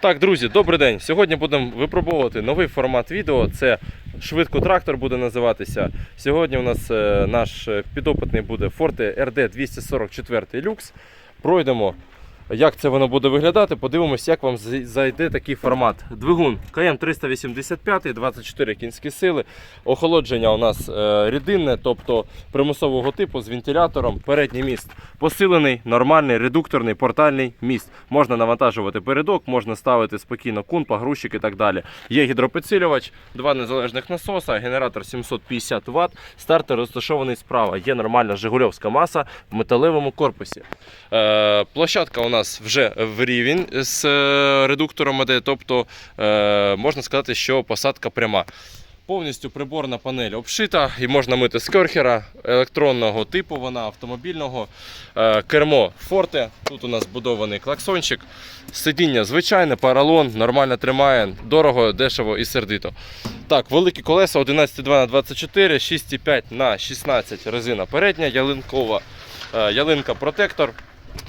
Так, друзі, добрий день. Сьогодні будемо випробовувати новий формат відео. Це швидко трактор буде називатися. Сьогодні у нас е, наш е, підопитний буде Forte RD 244 Lux. Пройдемо, як це воно буде виглядати. Подивимось, як вам зайде такий формат. Двигун КМ 385, 24 кінські сили. Охолодження у нас е, рідинне, тобто примусового типу з вентилятором. Передній міст посилений, нормальний, редукторний, портальний міст. Можна навантажувати передок, можна ставити спокійно кунпа, грузчик і так далі. Є гідропідсилювач, два незалежних насоса, генератор 750 Вт, стартер розташований справа. Є нормальна жигульовська маса в металевому корпусі. Е, площадка у нас вже в рівень з е, редуктором іде, тобто е, можна сказати, що посадка пряма. Повністю приборна панель обшита і можна мити з керхера електронного типу, вона автомобільного. Е, Кермо Forte. Тут у нас збудований клаксончик. Сидіння звичайне, паралон, нормально тримає, дорого, дешево і сердито. Так, великі колеса 11,2 на 24, 6,5 на 16 резина передня, ялинкова, ялинка протектор.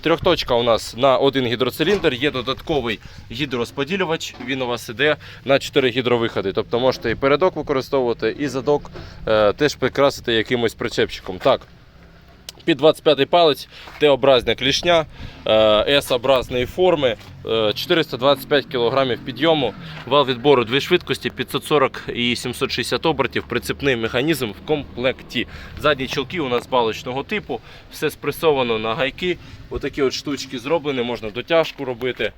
Трьохточка у нас на один гідроциліндр, є додатковий гідросподілювач. Він у вас іде на 4 гідровиходи. Тобто можете і передок використовувати, і задок е, теж прикрасити якимось причепчиком. Так, під 25 палець, Т-образна клішня, е, С-образної форми, е, 425 кг підйому, вал відбору дві швидкості, 540 і 760 обертів, прицепний механізм в комплекті. Задні чолки у нас балочного типу, все спресовано на гайки. Отакі от штучки зроблені, можна дотяжку робити.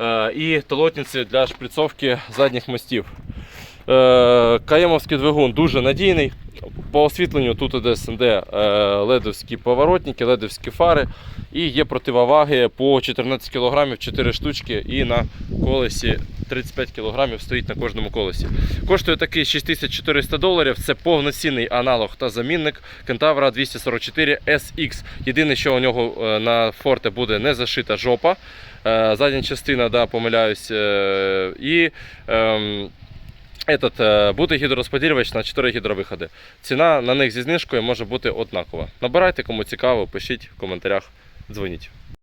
Е, І толотниці для шприцовки задніх мостів. Е, Каємовський двигун дуже надійний. По освітленню тут іде СНД е, ледовські поворотники, ледовські фари. І є противоваги по 14 кг, 4 штучки, і на колесі 35 кг стоїть на кожному колесі. Коштує такий 6400 доларів. Це повноцінний аналог та замінник Кентавра 244 SX. Єдине, що у нього е, на форте буде не зашита жопа. Е, Задня частина, да, помиляюсь. І ем, Этот, е, буде гідророзподілювач на 4 гідровиходи. Ціна на них зі знижкою може бути однакова. Набирайте, кому цікаво, пишіть в коментарях, дзвоніть.